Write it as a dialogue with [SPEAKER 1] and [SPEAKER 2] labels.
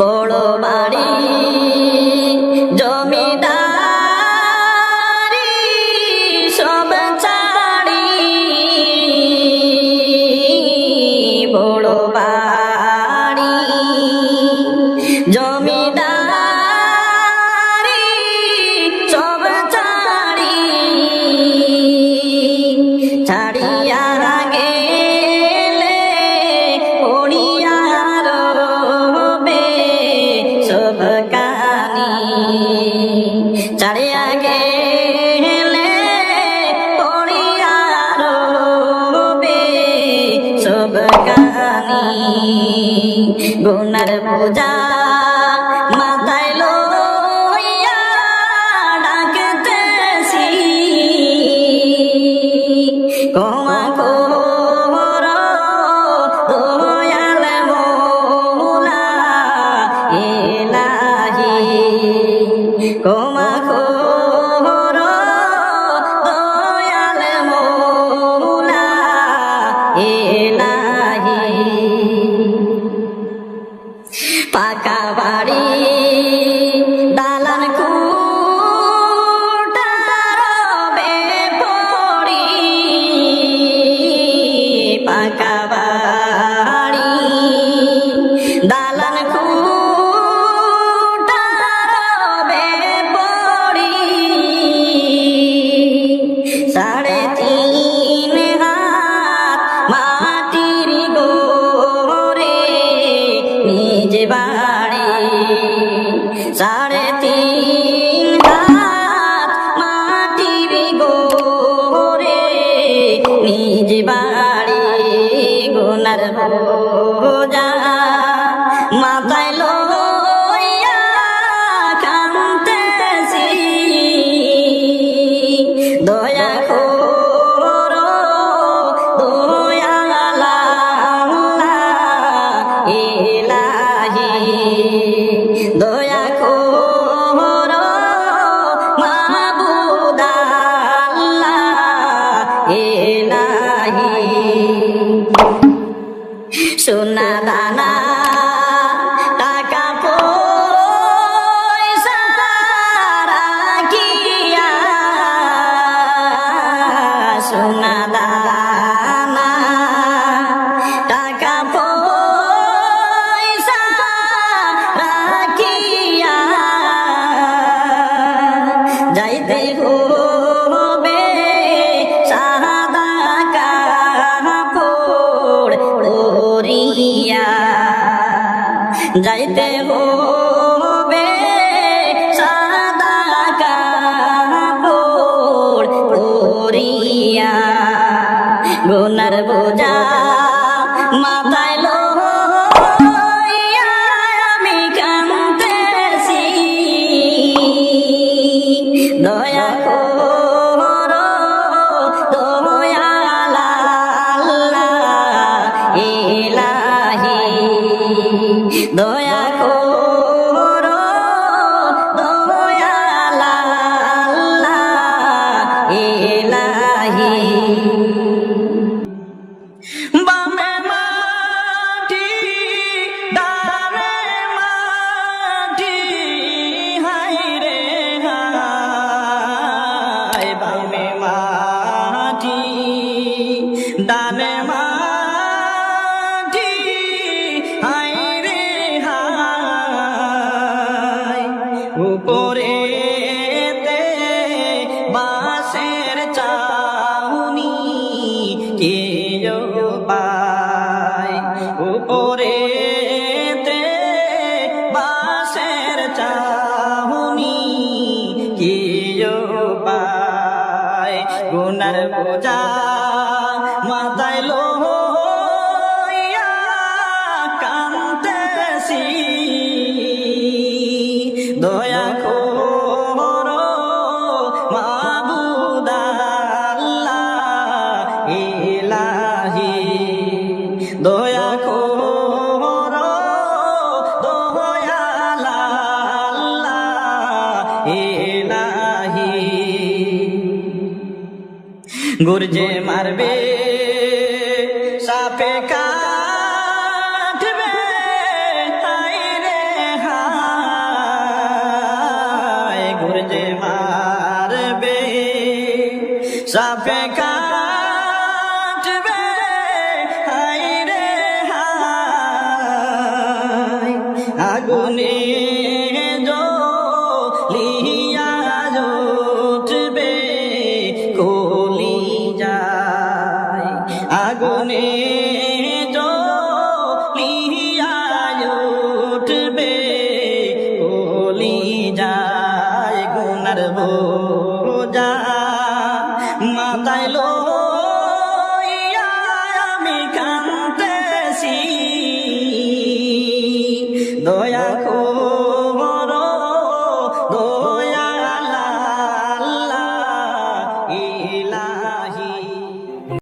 [SPEAKER 1] বড় বাড়ি জমিদারি সব ছাড়ি বড় বাড়ি। রোজা মাথায় লইয়া ডাকতেছি। ক্ষমা কর দয়াল মোলা ইলাহি। ক্ষমা পাকা বাড়ি দালান কুটারবে পড়ি পাকা দয়া কোর মাবুদাল্লা এলাহি সোনা দানা যাইতে doy চাহনি কি পায় গুনার বোঝা মাথায় লো কান্দতেছি দয়া কর মাবুদাল্লাহ ইলাহি। দয়া গুরজে মারবে সাপে কাটবে তাই রে হায় গুরজে মারবে সাপে কাটবে উঠবে কলি যায় গুনার বোঝা